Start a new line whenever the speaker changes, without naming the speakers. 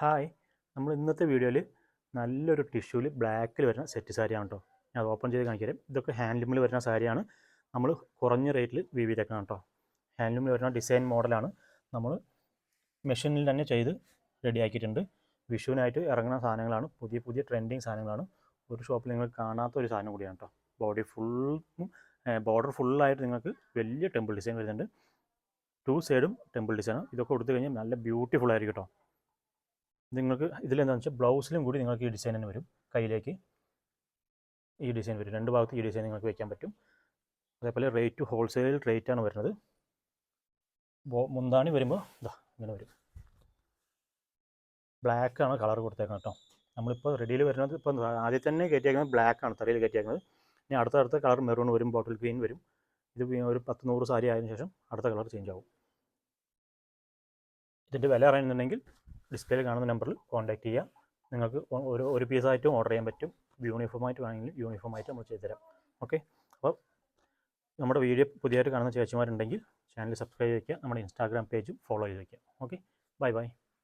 Hi. നമ്മൾ ഇന്നത്തെ വീഡിയോയിൽ നല്ലൊരു ടിഷ്യൂവിൽ ബ്ലാക്കിൽ വരുന്ന സെറ്റ് സാരിയാണ് കേട്ടോ. ഞാൻ അത് ഓപ്പൺ ചെയ്ത് കാണിക്കാം ഇതൊക്കെ ഹാൻഡ്ലൂമിൽ വരുന്ന സാരിയാണ്. നമ്മൾ കുറഞ്ഞ റേറ്റിൽ വിവിധക്കണം കേട്ടോ. ഹാൻഡ്ലൂമിൽ വരുന്ന ഡിസൈൻ മോഡലാണ് നമ്മൾ മെഷീനിൽ തന്നെ ചെയ്ത് റെഡിയാക്കിയിട്ടുണ്ട് വിഷുവിനായിട്ട് ഇറങ്ങുന്ന സാധനങ്ങളാണ്. പുതിയ പുതിയ ട്രെൻഡിങ് സാധനങ്ങളാണ്. ഒരു ഷോപ്പിൽ നിങ്ങൾ കാണാത്ത ഒരു സാധനം കൂടിയാണ് കേട്ടോ. ബോഡി ഫുൾ ബോർഡർ ഫുള്ളായിട്ട് നിങ്ങൾക്ക് വലിയ ടെമ്പിൾ ഡിസൈൻ വരുന്നുണ്ട്. ടു സൈഡും ടെമ്പിൾ ഡിസൈനാണ് ഇതൊക്കെ കൊടുത്തു കഴിഞ്ഞാൽ നല്ല ബ്യൂട്ടിഫുൾ ആയിരിക്കും കേട്ടോ. നിങ്ങൾക്ക് ഇതിലെന്താണെന്ന് വെച്ചാൽ ബ്ലൗസിലും കൂടി നിങ്ങൾക്ക് ഈ ഡിസൈൻ തന്നെ വരും. കയ്യിലേക്ക് ഈ ഡിസൈൻ വരും. രണ്ട് ഭാഗത്ത് ഈ ഡിസൈൻ നിങ്ങൾക്ക് വയ്ക്കാൻ പറ്റും. അതേപോലെ റേറ്റ് ഹോൾസെയിൽ റേറ്റ് ആണ് വരുന്നത്. മുന്താണി വരുമ്പോൾ ഇതാ ഇങ്ങനെ വരും. ബ്ലാക്ക് ആണ് കളർ കൊടുത്തേക്കുന്നത് കേട്ടോ നമ്മളിപ്പോൾ റെഡിയിൽ വരുന്നത് ഇപ്പോൾ ആദ്യം തന്നെ കയറ്റിയേക്കുന്നത് ബ്ലാക്ക് ആണ് തറയിൽ കയറ്റിയേക്കുന്നത്. ഇനി അടുത്ത അടുത്ത കളർ മെറൂൺ വരും ബോട്ടിൽ ഗ്രീൻ വരും. ഇത് ഒരു പത്ത് നൂറ് സാരി ആയതിനു ശേഷം അടുത്ത കളർ ചേഞ്ച് ആവും. ഇതിന്റെ വില അറിയുന്നുണ്ടെങ്കിൽ ഡിസ്പ്ലേയിൽ കാണുന്ന നമ്പറിൽ കോൺടാക്ട് ചെയ്യുക നിങ്ങൾക്ക് ഒരു ഒരു പീസായിട്ടും ഓർഡർ ചെയ്യാൻ പറ്റും. യൂണിഫോമായിട്ട് വേണമെങ്കിൽ യൂണിഫോമായിട്ട് നമ്മൾ ചെയ്തുതരാം. ഓക്കെ അപ്പോൾ നമ്മുടെ വീഡിയോ പുതിയതായിട്ട് കാണുന്ന ചേച്ചിമാരുണ്ടെങ്കിൽ ചാനൽ സബ്സ്ക്രൈബ് ചെയ്യുക നമ്മുടെ ഇൻസ്റ്റാഗ്രാം പേജും ഫോളോ ചെയ്ത് വയ്ക്കുക ഓക്കെ ബൈ ബൈ